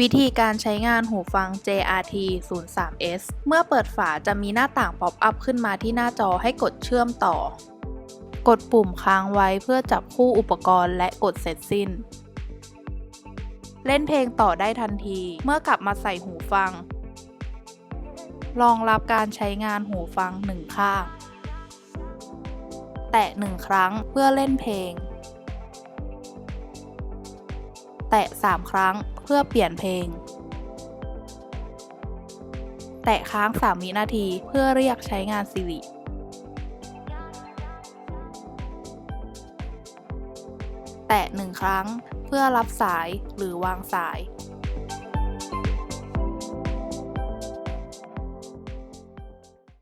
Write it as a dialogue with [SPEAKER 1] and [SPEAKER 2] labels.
[SPEAKER 1] วิธีการใช้งานหูฟัง JRT 03S เมื่อเปิดฝาจะมีหน้าต่างป๊อปอัพขึ้นมาที่หน้าจอให้กดเชื่อมต่อ กดปุ่มค้างไว้เพื่อจับคู่อุปกรณ์และกดเสร็จสิ้น เล่นเพลงต่อได้ทันที เมื่อกลับมาใส่หูฟัง รองรับการใช้งานหูฟังหนึ่งข้าง แตะหนึ่งครั้งเพื่อเล่นเพลง แตะ3ครั้งเพื่อเปลี่ยนเพลง แตะค้าง3วินาทีเพื่อเรียกใช้งาน Siri แตะ1ครั้งเพื่อรับสายหรือวางสาย